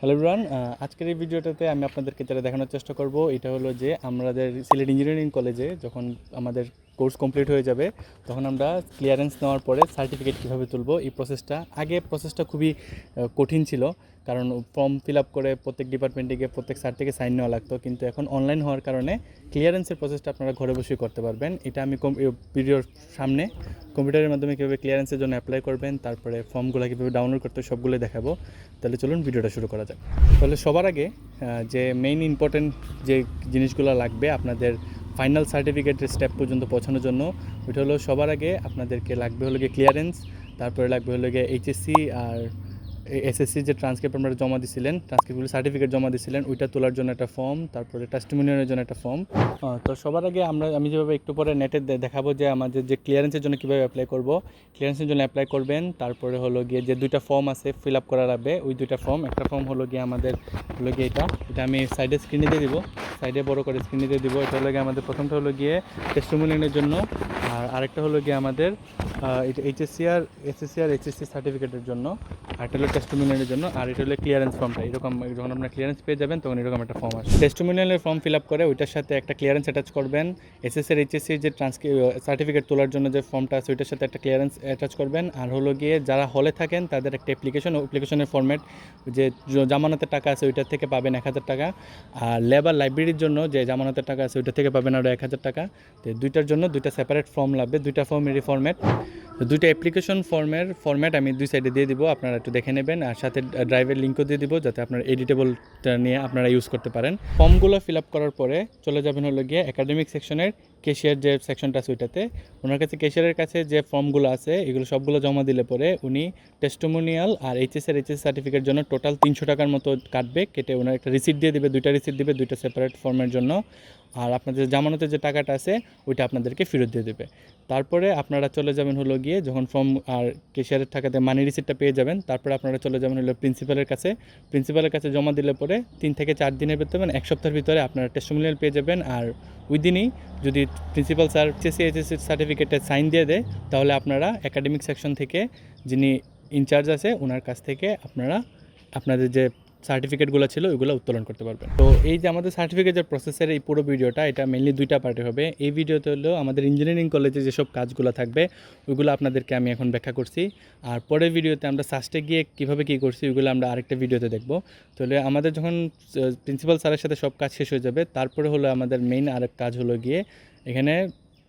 Hello run আজকের এই ভিডিওটাতে আমি আপনাদেরকে যেটা দেখানোর চেষ্টা করব, এটা হলো যে আমাদের সিলেট ইঞ্জিনিয়ারিং কলেজে যখন আমাদের কোর্স কমপ্লিট হয়ে যাবে, তখন আমরা ক্লিয়ারেন্স নেওয়ার পরে সার্টিফিকেট কীভাবে তুলব, এই প্রসেসটা আগে প্রসেসটা খুবই কঠিন ছিল। কারণ ফর্ম ফিল আপ করে প্রত্যেক ডিপার্টমেন্টে গিয়ে প্রত্যেক স্যার থেকে সাইন নেওয়া লাগতো। কিন্তু এখন অনলাইন হওয়ার কারণে ক্লিয়ারেন্সের প্রসেসটা আপনারা ঘরে বসেই করতে পারবেন। এটা আমি ভিডিওর সামনে কম্পিউটারের মাধ্যমে কীভাবে ক্লিয়ারেন্সের জন্য অ্যাপ্লাই করবেন, তারপরে ফর্মগুলো কীভাবে ডাউনলোড করতে সবগুলো দেখাবো। তাহলে চলুন ভিডিওটা শুরু করা যাক। তাহলে সবার আগে যে মেইন ইম্পর্টেন্ট যে জিনিসগুলো লাগবে আপনাদের ফাইনাল সার্টিফিকেটের স্টেপ পর্যন্ত পৌঁছানোর জন্য, ওইটা হলো সবার আগে আপনাদেরকে লাগবে হলো গিয়ে ক্লিয়ারেন্স তারপরে লাগবে হলো গিয়ে এইচএসসি আর এসএসসি যে ট্রান্সক্রিপ্ট আপনারা জমা দিছিলেন ট্রান্সক্রিপ্টগুলো সার্টিফিকেট জমা দিছিলেন, ওইটা তোলার জন্য একটা ফর্ম তারপরে টেস্টিমোনিয়ালের জন্য একটা ফর্ম তো সবার আগে আমরা, আমি যেভাবে একটু পরে নেটে দেখাবো যে আমাদের যে ক্লিয়ারেন্সের জন্য কীভাবে অ্যাপ্লাই করব ক্লিয়ারেন্সের জন্য অ্যাপ্লাই করবেন, তারপরে হলো গিয়ে যে দুইটা ফর্ম আছে ফিল আপ করা লাগবে, ওই দুইটা ফর্ম একটা ফর্ম হলো গিয়ে আমাদের, হলো গিয়ে এটা এটা আমি সাইডে স্ক্রিনে দিয়ে দিব সাইডে বড় করে স্ক্রিনে দিয়ে দিব, এটা হলো গিয়ে আমাদের প্রথমটা হলো গিয়ে টেস্টিমোনিয়ালের জন্য, আর আরেকটা হলো গিয়ে আমাদের এইচএসসি আর এসএসসি আর এইচএসসি সার্টিফিকেটের জন্য, আর এটা হলো টেস্টিমোনিয়ালের জন্য, আর এটা হলো ক্লিয়ারেন্স ফর্মটা এরকম যখন আপনার ক্লিয়ারেন্স পেয়ে যাবেন, তখন এরকম একটা ফর্ম আসবে। টেস্টিমোনিয়ালের ফর্ম ফিল আপ করে, ওইটার সাথে একটা ক্লিয়ারেন্স অ্যাটাচ করবেন। এসএসসি আর এইচএসসি যে ট্রান্সক্রি সার্টিফিকেট তোলার জন্য যে ফর্মটা আছে, ওইটার সাথে একটা ক্লিয়ারেন্স অ্যাটাচ করবেন। আর হলো গিয়ে যারা হলে থাকেন, তাদের একটা অ্যাপ্লিকেশন অ্যাপ্লিকেশনের ফর্ম্যাট যে জামানতের টাকা আছে, ওইটার থেকে পাবেন এক হাজার টাকা। আর লেবার লাইব্রেরির জন্য যে জামানতের টাকা আছে ওইটা থেকে পাবেন আরও এক হাজার টাকা। তো দুইটার জন্য দুইটা সেপারেট ফর্ম লাগবে। দুইটা ফর্মেরই ফর্ম্যাট দুইটা অ্যাপ্লিকেশন ফর্মের ফর্ম্যাট আমি দুই সাইডে দিয়ে দিব, আপনারা একটু দেখে নেবেন। আর সাথে ড্রাইভের লিঙ্কও দিয়ে দিব, যাতে আপনার এডিটেবলটা নিয়ে আপনারা ইউজ করতে পারেন। ফর্মগুলো ফিল আপ করার পরে চলে যাবেন হলো গিয়ে একাডেমিক সেকশনের কেশিয়ার যে সেকশনটা আছে ওইটাতে। ওনার কাছে কেশিয়ারের কাছে যে ফর্মগুলো আছে, এগুলো সবগুলো জমা দিলে পরে উনি টেস্টোমোনিয়াল আর এইচএস এর এইচএস সার্টিফিকেট জন্য টোটাল তিনশো টাকার মতো কাটবে, কেটে ওনার একটা রিসিপ্ট দিয়ে দিবে, দুইটা রিসিপ্ট দিবে, দুইটা সেপারেট ফর্মের জন্য। আর আপনাদের জামানতের যে টাকাটা আছে, ওইটা আপনাদেরকে ফেরত দিয়ে দেবে। তারপরে আপনারা চলে যাবেন হলো গিয়ে যখন ফর্ম আর কেশিয়ারের টাকাতে মানি রিসিপ্টটা পেয়ে যাবেন, তারপরে আপনারা চলে যাবেন হলো প্রিন্সিপালের কাছে। প্রিন্সিপালের কাছে জমা দিলে পরে তিন থেকে চার দিনের ভিতরে মানে এক সপ্তাহের ভিতরে আপনারা টেস্টোমিনিয়াল পেয়ে যাবেন। আর ওই দিনই যদি প্রিন্সিপাল স্যার চেসি এইচএসসি সার্টিফিকেটে সাইন দিয়ে দেয়, তাহলে আপনারা একাডেমিক সেকশন থেকে যিনি ইনচার্জ আছে ওনার কাছ থেকে আপনারা আপনাদের যে সার্টিফিকেটগুলো ছিল, ওইগুলো উত্তোলন করতে পারবেন। তো এই যে আমাদের সার্টিফিকেটের প্রসেসের এই পুরো ভিডিওটা, এটা মেনলি দুইটা পার্টে হবে। এই ভিডিওতে হলো আমাদের ইঞ্জিনিয়ারিং কলেজে যেসব কাজগুলো থাকবে, ওইগুলো আপনাদেরকে আমি এখন ব্যাখ্যা করছি। আর পরের ভিডিওতে আমরা সাস্টে গিয়ে কীভাবে কী করছি, ওইগুলো আমরা আরেকটা ভিডিওতে দেখব। তাহলে আমাদের যখন প্রিন্সিপাল স্যারের সাথে সব কাজ শেষ হয়ে যাবে, তারপরে হলো আমাদের মেইন আরেক কাজ হলো গিয়ে, এখানে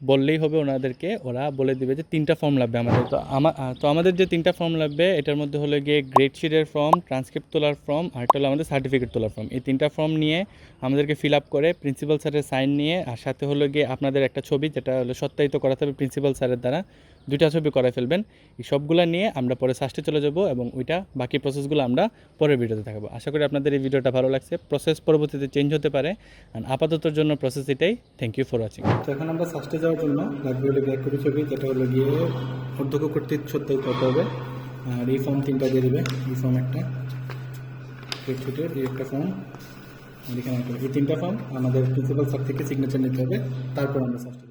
বললেই হবে ওনাদেরকে। ওরা বলে দিবে যে তিনটা ফর্ম লাগবে আমাদের। তো আমার তো আমাদের যে তিনটা ফর্ম লাগবে, এটার মধ্যে হলো গিয়ে গ্রেড শিটের ফর্ম ট্রান্সক্রিপ্ট তোলার ফর্ম আর একটা হলো আমাদের সার্টিফিকেট তোলার ফর্ম এই তিনটা ফর্ম নিয়ে আমাদেরকে ফিল আপ করে প্রিন্সিপাল স্যারের সাইন নিয়ে, আর সাথে হলো গিয়ে আপনাদের একটা ছবি, যেটা হলো সত্যায়িত করাতে হবে প্রিন্সিপাল স্যারের দ্বারা। দুইটা ছবি করে ফেলবেন। এই সবগুলো নিয়ে আমরা পরে সাস্টে চলে যাব এবং ওইটা বাকি প্রসেসগুলো আমরা পরের ভিডিওতে দেখাবো। আশা করি আপনাদের এই ভিডিওটা ভালো লাগছে। প্রসেস পরবর্তীতে চেঞ্জ হতে পারে। আর আপাততর জন্য প্রসেস এটাই। থ্যাংক ইউ ফর ওয়াচিং তো এখন আমরা সাস্টে যাওয়ার জন্য হলো গিয়ে একটা ছবি, যেটা হলো গিয়ে অধ্যক্ষ কর্তৃক সত্যায়িত করতে হবে। আর এই ফর্ম তিনটা দিয়ে দেবে। এই ফর্ম একটা একটা ফর্ম আর এখানে এই তিনটা ফর্ম আমাদের প্রিন্সিপাল স্যার থেকে সিগনেচার নিতে হবে। তারপর আমরা সাস্টে